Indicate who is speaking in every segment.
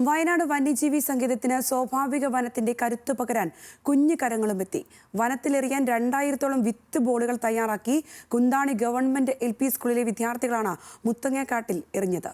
Speaker 1: വയനാട് വന്യജീവി സങ്കേതത്തിന് സ്വാഭാവിക വനത്തിന്റെ കരുത്ത് പകരാൻ കുഞ്ഞു കരങ്ങളും എത്തി വനത്തിലെറിയാൻ രണ്ടായിരത്തോളം വിത്ത് ബോളുകൾ തയ്യാറാക്കി കുന്താണി ഗവൺമെന്റ് എൽ സ്കൂളിലെ വിദ്യാർത്ഥികളാണ് മുത്തങ്ങക്കാട്ടിൽ എറിഞ്ഞത്.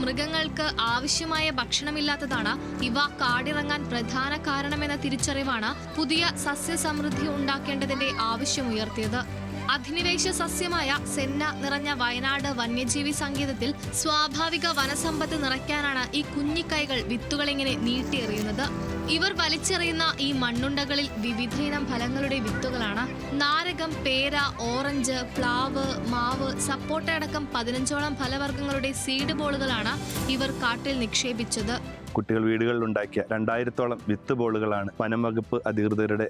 Speaker 2: മൃഗങ്ങൾക്ക് ആവശ്യമായ ഭക്ഷണമില്ലാത്തതാണ് ഇവ കാടിറങ്ങാൻ പ്രധാന കാരണമെന്ന തിരിച്ചറിവാണ് പുതിയ സസ്യസമൃദ്ധി ഉണ്ടാക്കേണ്ടതിന്റെ ആവശ്യമുയർത്തിയത്. അധിനിവേശ സസ്യമായ സെന്ന നിറഞ്ഞ വയനാട് വന്യജീവി സങ്കേതത്തിൽ സ്വാഭാവിക വനസമ്പത്ത് നിറയ്ക്കാനാണ് ഈ കുഞ്ഞിക്കൈകൾ വിത്തുകളിങ്ങനെ നീട്ടിയെറിയുന്നത്. ഇവർ വലിച്ചെറിയുന്ന ഈ മണ്ണുണ്ടകളിൽ വിവിധയിനം ഫലങ്ങളുടെ വിത്തുകളാണ്. നാരകം പേര ഓറഞ്ച് പ്ലാവ് മാവ് സപ്പോട്ട അടക്കം പതിനഞ്ചോളം ഫലവർഗങ്ങളുടെ സീഡ് ബോളുകളാണ് ഇവർ കാട്ടിൽ നിക്ഷേപിച്ചത്.
Speaker 3: കുട്ടികൾ വീടുകളിൽ ഉണ്ടാക്കിയ രണ്ടായിരത്തോളം വിത്ത് ബോളുകളാണ് വനം വകുപ്പ് അധികൃതരുടെ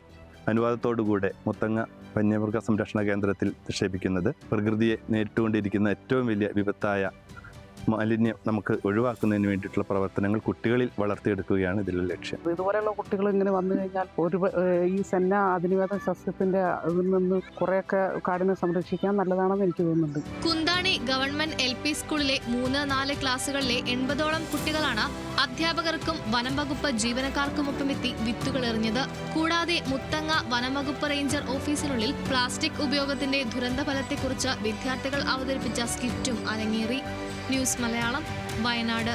Speaker 3: അനുവാദത്തോടുകൂടെ മുത്തങ്ങ വന്യമൃഗ സംരക്ഷണ കേന്ദ്രത്തിൽ നിക്ഷേപിക്കുന്നത്. പ്രകൃതിയെ നേരിട്ടുകൊണ്ടിരിക്കുന്ന ഏറ്റവും വലിയ വിപത്തായ മാലിന്യം നമുക്ക് ഒഴിവാക്കുന്നതിന് വേണ്ടിയിട്ടുള്ള പ്രവർത്തനങ്ങൾ കുട്ടികളിൽ വളർത്തിയെടുക്കുകയാണ് ഇതിലെ ലക്ഷ്യം.
Speaker 4: ഇതുപോലെയുള്ള കുട്ടികൾ ഇങ്ങനെ വന്നു കഴിഞ്ഞാൽ ഒരു ഈ സെന്ന അധിനിവേദ സസ്യത്തിന്റെ ഇതിൽ നിന്ന് കുറെയൊക്കെ കാടിനെ സംരക്ഷിക്കാൻ നല്ലതാണെന്ന് എനിക്ക് തോന്നുന്നുണ്ട്.
Speaker 2: കുന്താണി ഗവൺമെന്റ് എൽ പി സ്കൂളിലെ മൂന്ന് നാല് ക്ലാസ്സുകളിലെ എൺപതോളം കുട്ടികളാണ് അധ്യാപകർക്കും വനം വകുപ്പ് ജീവനക്കാർക്കുമൊപ്പമെത്തി വിത്തുകൾ എറിഞ്ഞത്. കൂടാതെ മുത്തങ്ങ വനം വകുപ്പ് റേഞ്ചർ ഓഫീസിനുള്ളിൽ പ്ലാസ്റ്റിക് ഉപയോഗത്തിന്റെ ദുരന്തഫലത്തെക്കുറിച്ച് വിദ്യാർത്ഥികൾ അവതരിപ്പിച്ച സ്കിറ്റും അരങ്ങേറി. ന്യൂസ് മലയാളം വയനാട്